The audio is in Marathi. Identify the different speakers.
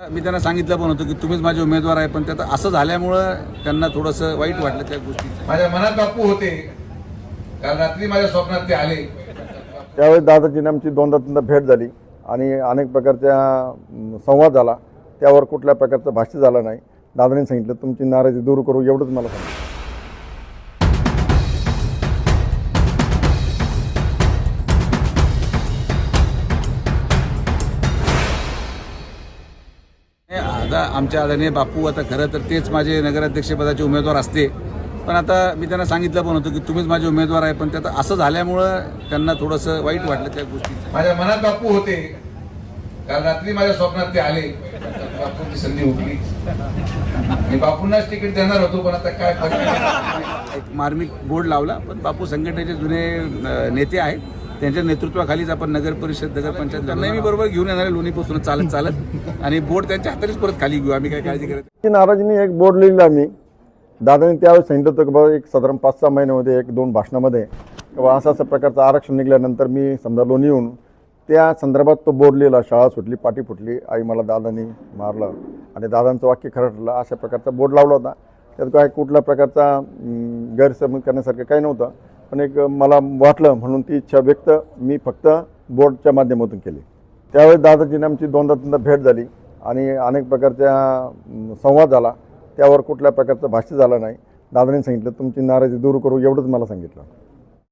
Speaker 1: मी त्यांना सांगितलं पण होतं की तुम्हीच माझे उमेदवार आहे पण त्यात असं झाल्यामुळं त्यांना थोडंसं वाईट वाटलं त्या गोष्टी
Speaker 2: माझ्या मनात बापू होते. काल रात्री माझ्या स्वप्नात ते आले.
Speaker 3: त्यावेळेस दादाजींनी आमची दोनदा तीनदा भेट झाली आणि अनेक प्रकारच्या अं, संवाद झाला. त्यावर कुठल्या प्रकारचं भाष्य झालं नाही. दादाने सांगितलं तुमची नाराजी दूर करू एवढंच मला सांगितलं.
Speaker 1: आता आमच्या आदरणीय बापू आता खरं तर तेच माझे नगराध्यक्षपदाचे उमेदवार असते. पण आता मी त्यांना सांगितलं पण होतं की तुम्हीच माझे उमेदवार आहे पण त्यात असं झाल्यामुळं त्यांना थोडंसं वाईट वाटलं त्या गोष्टी
Speaker 2: माझ्या मनात बापू होते. काल रात्री माझ्या स्वप्नात ते आले. बापूची संधी हुकली. मी बापूंनाच तिकीट देणार होतो पण आता काय?
Speaker 1: एक मार्मिक बोर्ड लावला पण बापू संघटनेचे जुने नेते आहेत. त्यांच्या नेतृत्वाखालीच आपण नगर परिषद नगर पंचायत त्यांनाही मी बरोबर घेऊन येणार लोणीपासून चालत चालत. आणि बोर्ड त्यांच्या हातानेच परत खाली घेऊ. आम्ही काय काळजी करत
Speaker 3: नाराजीने एक बोर्ड लिहिला आम्ही. दादाने त्यावेळेस सांगितलं होतं की बाबा एक साधारण पाच सहा महिन्यामध्ये एक दोन भाषणामध्ये किंवा असं असं प्रकारचं आरक्षण निघाल्यानंतर मी समजा लोणी येऊन त्या संदर्भात तो बोर्ड लिहिला शाळा सुटली पाठी फुटली आई मला दादानी मारलं आणि दादांचं वाक्य खरं ठरलं अशा प्रकारचा बोर्ड लावला होता. त्यात काय कुठल्या प्रकारचा गैरसमज करण्यासारखं काही नव्हतं. पण एक मला वाटलं म्हणून ती इच्छा व्यक्त मी फक्त बोर्डच्या माध्यमातून केली. त्यावेळेस दादाजीने आमची दोनदा तीनदा भेट झाली आणि अनेक प्रकारच्या संवाद झाला. त्यावर कुठल्या प्रकारचं भाष्य झालं नाही. दादाने सांगितलं तुमची नाराजी दूर करू एवढंच मला सांगितलं.